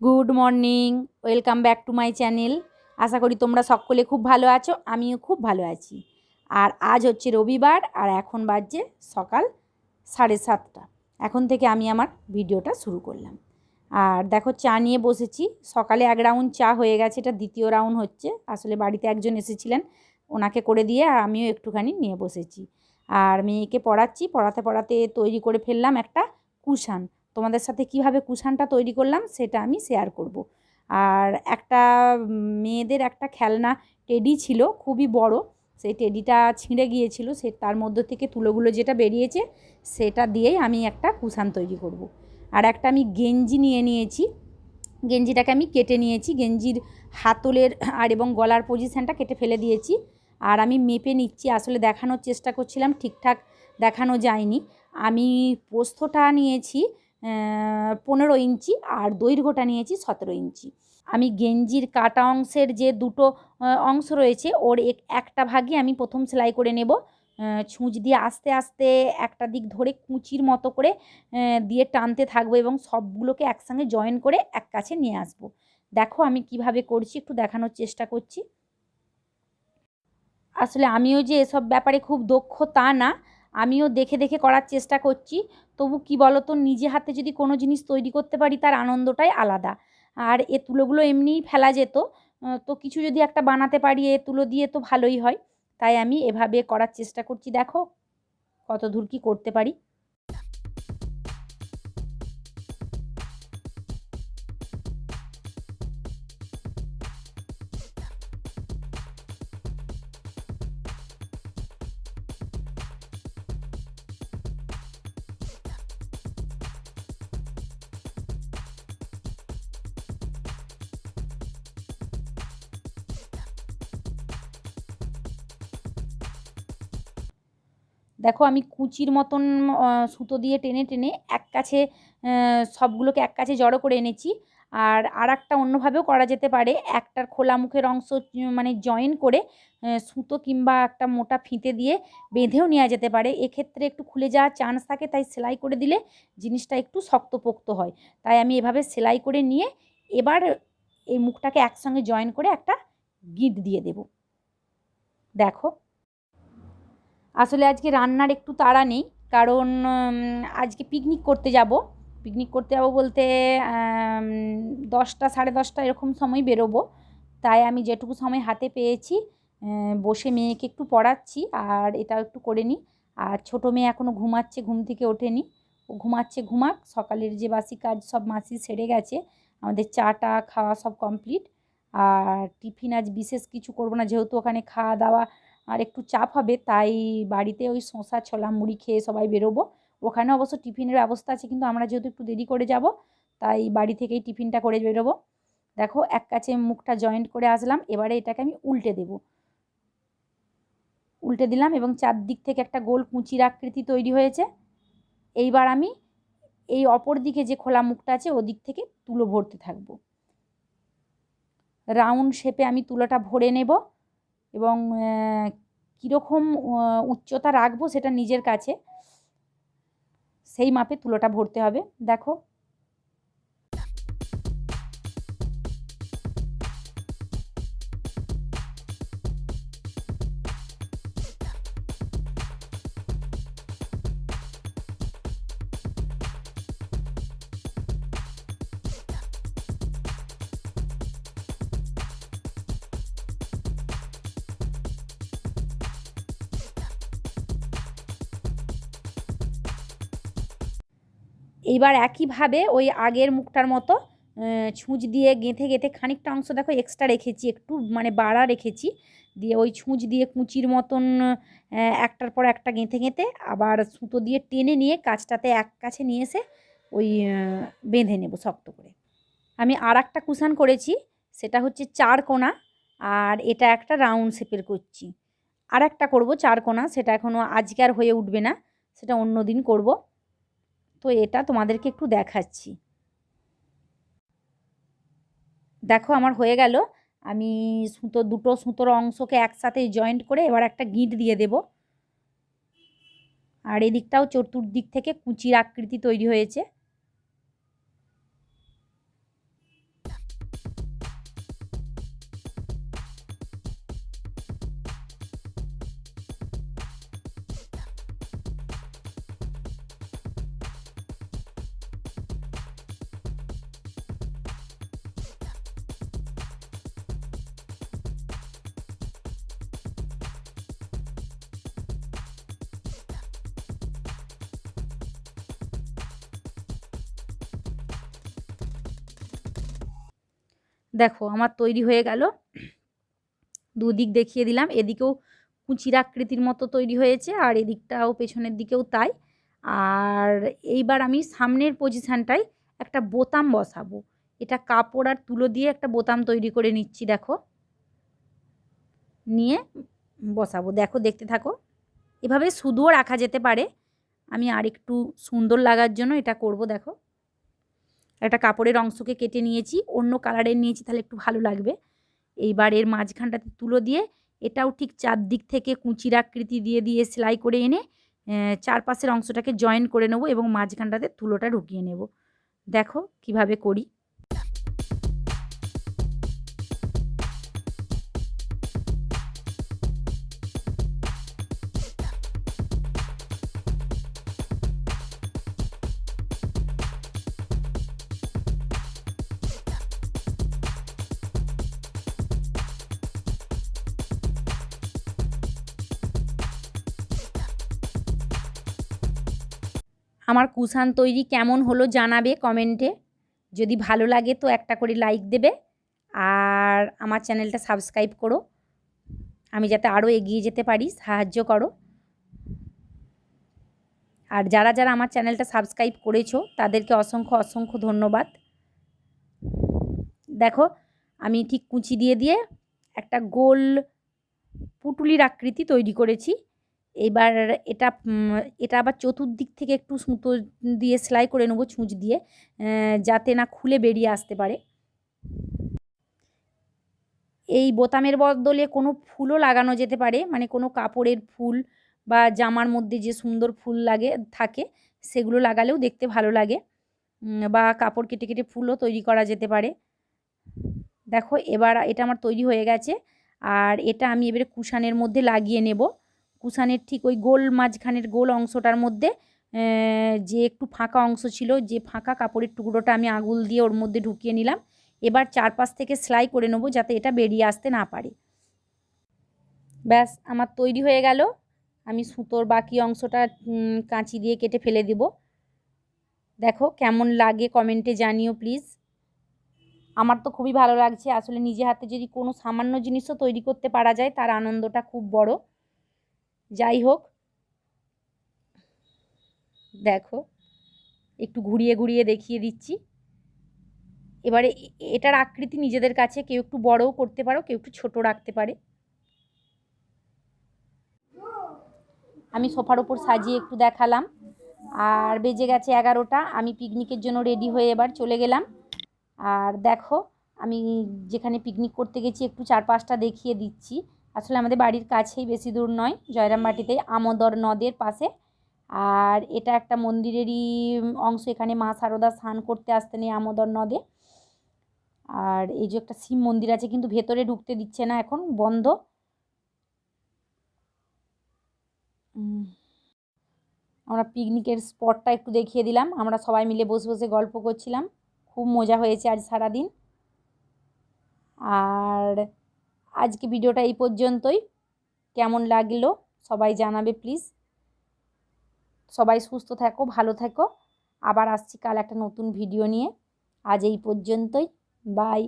Good morning, welcome back to my channel. আশা করি তোমরা সকলে খুব ভালো আছো, আমিও খুব ভালো আছি। আর আজ হচ্ছে রবিবার, আর এখন বাজছে সকাল সাড়ে সাতটা। এখন থেকে আমি আমার ভিডিওটা শুরু করলাম। আর দেখো, চা নিয়ে বসেছি। সকালে এক রাউন্ড চা হয়ে গেছে, এটা দ্বিতীয় রাউন্ড হচ্ছে। আসলে বাড়িতে একজন এসেছিলেন, ওনাকে করে দিয়ে আর আমিও একটুখানি নিয়ে বসেছি। আর মেয়েকে পড়াচ্ছি, পড়াতে পড়াতে তৈরি করে ফেললাম একটা কুশান। তোমাদের সাথে কীভাবে কুশানটা তৈরি করলাম সেটা আমি শেয়ার করব। আর একটা মেয়েদের একটা খেলনা টেডি ছিল, খুবই বড়, সেই টেডিটা ছিঁড়ে গিয়েছিল, সে তার মধ্যে থেকে তুলোগুলো যেটা বেরিয়েছে সেটা দিয়েই আমি একটা কুশান তৈরি করব। আর একটা আমি গেঞ্জি নিয়ে নিয়েছি, গেঞ্জিটাকে আমি কেটে নিয়েছি, গেঞ্জির হাতলের আর এবং গলার পজিশানটা কেটে ফেলে দিয়েছি আর আমি মেপে নিচ্ছি, আসলে দেখানোর চেষ্টা করছিলাম, ঠিকঠাক দেখানো যায়নি আমি পোস্তটা নিয়েছি পনেরো ইঞ্চি আর দৈর্ঘ্যটা নিয়েছি সতেরো ইঞ্চি। আমি গেঞ্জির কাটা অংশের যে দুটো অংশ রয়েছে, ওর এক, একটা ভাগে আমি প্রথম সেলাই করে নেব। ছুঁচ দিয়ে আস্তে আস্তে একটা দিক ধরে কুচির মতো করে দিয়ে টানতে থাকব এবং সবগুলোকে একসঙ্গে জয়েন করে এক কাছে নিয়ে আসব। দেখো আমি কীভাবে করছি, একটু দেখানোর চেষ্টা করছি। আসলে আমিও যে এসব ব্যাপারে খুব দক্ষ তা না আমিও দেখে দেখে করার চেষ্টা করছি। তবু কি বলো তো নিজে হাতে যদি কোনো জিনিস তৈরি করতে পারি, তার আনন্দটাই আলাদা। আর এ তুলোগুলো এমনিই ফেলা যেত তো কিছু যদি একটা বানাতে পারি, এ তুলো দিয়ে তো ভালোই হয়। তাই আমি এভাবে করার চেষ্টা করছি। দেখো কত দূর কী করতে পারি। দেখো আমি কুচির মতন সুতো দিয়ে টেনে টেনে এক কাছে সবগুলোকে এক কাছে জড়ো করে এনেছি। আর আর একটা অন্যভাবেও করা যেতে পারে। একটার খোলা মুখের অংশ মানে জয়েন করে সুতো কিংবা একটা মোটা ফিতে দিয়ে বেঁধেও নেওয়া যেতে পারে। এক্ষেত্রে একটু খুলে যাওয়ার চান্স থাকে, তাই সেলাই করে দিলে জিনিসটা একটু শক্তপোক্ত হয়। তাই আমি এভাবে সেলাই করে নিয়ে এবার এই মুখটাকে একসঙ্গে জয়েন করে একটা গিট দিয়ে দেব। দেখো। আসলে আজকে রান্নার একটু তাড়া নেই, কারণ আজকে পিকনিক করতে যাব। পিকনিক করতে যাব বলতে দশটা, সাড়ে দশটা এরকম সময় বেরোবো। তাই আমি যেটুকু সময় হাতে পেয়েছি বসে মেয়েকে একটু পড়াচ্ছি, আর এটাও একটু করে নিই। আর ছোটো মেয়ে এখনও ঘুমাচ্ছে, ঘুম থেকে ওঠেনি। ও ঘুমাচ্ছে, ঘুমাক, সকালের যে বাসি কাজ সব মাসি সেরে গেছে। আমাদের চাটা, খাওয়া সব কমপ্লিট আর টিফিন আজ বিশেষ কিছু করব না, যেহেতু ওখানে খাওয়া দাওয়া আর একটু চাপ হবে, তাই বাড়িতে ওই শশা ছোলা, মুড়ি খেয়ে সবাই বেরোবো। ওখানে অবশ্য টিফিনের ব্যবস্থা আছে, কিন্তু আমরা যেহেতু একটু দেরি করে যাব, তাই বাড়ি থেকেই টিফিনটা করে বেরোবো। দেখো, এক কাছে মুখটা জয়েন্ট করে আসলাম, এবারে এটাকে আমি উল্টে দেব। উল্টে দিলাম এবং চারদিক থেকে একটা গোল কুঁচির আকৃতি তৈরি হয়েছে। এইবার আমি এই অপর দিকে যে খোলা মুখটা আছে, ওদিক থেকে তুলো ভরতে থাকব। রাউন্ড শেপে আমি তুলোটা ভরে নেব। এবং কীরকম উচ্চতা রাখব সেটা নিজের কাছে সেই মাপে তুলোটা ভরতে হবে। দেখো এইবার একইভাবে ওই আগের মুখটার মতো ছুঁচ দিয়ে গেঁথে গেঁথে খানিকটা অংশ দেখো এক্সট্রা রেখেছি, একটু মানে বাড়া রেখেছি। দিয়ে ওই ছুঁচ দিয়ে কুচির মতন একটার পর একটা গেঁথে গেঁথে আবার সুতো দিয়ে টেনে নিয়ে কাজটাতে এক কাছে নিয়ে এসে ওই বেঁধে নেব শক্ত করে। আমি আর একটা কুশান করেছি, সেটা হচ্ছে চার কোনা, আর এটা একটা রাউন্ড শেপের করছি। আর একটা করব চার কোনা, সেটা এখনও আজকে আর হয়ে উঠবে না, সেটা অন্য দিন করব। তো এটা তোমাদেরকে একটু দেখাচ্ছি। দেখো আমার হয়ে গেল। আমি সুতো, দুটো সুতোর অংশকে একসাথে জয়েন্ট করে এবার একটা গিঁট দিয়ে দেব। আর এদিকটাও চতুর্দিক থেকে কুচির আকৃতি তৈরি হয়েছে। দেখো আমার তৈরি হয়ে গেল। দুদিক দেখিয়ে দিলাম। এদিকেও কুচির আকৃতির মতো তৈরি হয়েছে আর এদিকটাও পেছনের দিকেও তাই। আর এইবার আমি সামনের পজিশানটায় একটা বোতাম বসাবো। এটা কাপড় আর তুলো দিয়ে একটা বোতাম তৈরি করে নিচ্ছি, দেখো। নিয়ে বসাবো। দেখো, দেখতে থাকো। এভাবে শুধুও রাখা যেতে পারে। আমি আর একটু সুন্দর লাগার জন্য এটা করব, দেখো। একটা কাপড়ের অংশকে কেটে নিয়েছি, অন্য কালারের নিয়েছি, তাহলে একটু ভালো লাগবে। এইবার এর মাঝখানটাতে তুলো দিয়ে, এটাও ঠিক চারদিক থেকে কুচির আকৃতি দিয়ে দিয়ে সেলাই করে এনে চারপাশের অংশটাকে জয়েন করে নেব এবং মাঝখানটাতে তুলোটা ঢুকিয়ে নেব। দেখো কীভাবে করি। আমার কুশান তৈরি কেমন হলো জানাবে কমেন্টে। যদি ভালো লাগে তো একটা করে লাইক দেবে আর আমার চ্যানেলটা সাবস্ক্রাইব করো। আমি যাতে আরও এগিয়ে যেতে পারি, সাহায্য করো। আর যারা যারা আমার চ্যানেলটা সাবস্ক্রাইব করেছ, তাদেরকে অসংখ্য অসংখ্য ধন্যবাদ। দেখো, আমি ঠিক কুচি দিয়ে দিয়ে একটা গোল পুটুলির আকৃতি তৈরি করেছি। এবার এটা এটা আবার চতুর্দিক থেকে একটু সুতো দিয়ে সেলাই করে নেব ছুঁচ দিয়ে যাতে না খুলে বেরিয়ে আসতে পারে। এই বোতামের বদলে কোনো ফুলও লাগানো যেতে পারে মানে কোনো কাপড়ের ফুল বা জামার মধ্যে যে সুন্দর ফুল লাগে, থাকে, সেগুলো লাগালেও দেখতে ভালো লাগে বা কাপড় কেটে কেটে ফুলও তৈরি করা যেতে পারে। দেখো, এবার এটা আমার তৈরি হয়ে গেছে, আর এটা আমি এবারে কুশানের মধ্যে লাগিয়ে নেব। কুশানের ঠিক ওই গোল মাঝখানের গোল অংশটার মধ্যে যে একটু ফাঁকা অংশ ছিল, যে ফাঁকা কাপড়ের টুকরোটা আমি আঙুল দিয়ে ওর মধ্যে ঢুকিয়ে নিলাম। এবার চারপাশ থেকে সেলাই করে নেব যাতে এটা বেরিয়ে আসতে না পারে। ব্যাস, আমার তৈরি হয়ে গেল। আমি সুতোর বাকি অংশটা কাঁচি দিয়ে কেটে ফেলে দেব। দেখো কেমন লাগে কমেন্টে জানিও প্লিজ। আমার তো খুবই ভালো লাগছে। আসলে নিজে হাতে যদি কোনো সামান্য জিনিসও তৈরি করতে পারা যায়, তার আনন্দটা খুব বড়। যাই হোক দেখো, একটু ঘুরিয়ে ঘুরিয়ে দেখিয়ে দিচ্ছি। এবারে এটার আকৃতি নিজেদের কাছে, কেউ একটু বড়ও করতে পারো, কেউ একটু ছোট রাখতে পারে। আমি সোফার ওপর সাজিয়ে একটু দেখালাম। আর বেজে গেছে এগারোটা, আমি পিকনিকের জন্য রেডি হয়ে এবার চলে গেলাম। আর দেখো, আমি যেখানে পিকনিক করতে গেছি, একটু চার পাঁচটা দেখিয়ে দিচ্ছি। আসলে আমাদের বাড়ির কাছেই বেশি দূর নয় জয়রামবাটিতে আমোদর নদের পাশে। আর এটা একটা মন্দিরেরই অংশ। এখানে মা সারদা স্নান করতে আসতেন এই আমোদর নদে। আর এই যে একটা শিব মন্দির আছে, কিন্তু ভেতরে ঢুকতে দিচ্ছে না এখন, বন্ধ। আমরা পিকনিকের স্পটটা একটু দেখিয়ে দিলাম। আমরা সবাই মিলে বসে বসে গল্প করছিলাম। খুব মজা হয়েছে আজ সারাদিন। আর আজকে ভিডিওটা এই পর্যন্তই। কেমন লাগল? সবাই জানাবে প্লিজ সবাই সুস্থ থাকো, ভালো থাকো। আবার আসছি কাল একটা নতুন ভিডিও নিয়ে। আজ এই পর্যন্তই। বাই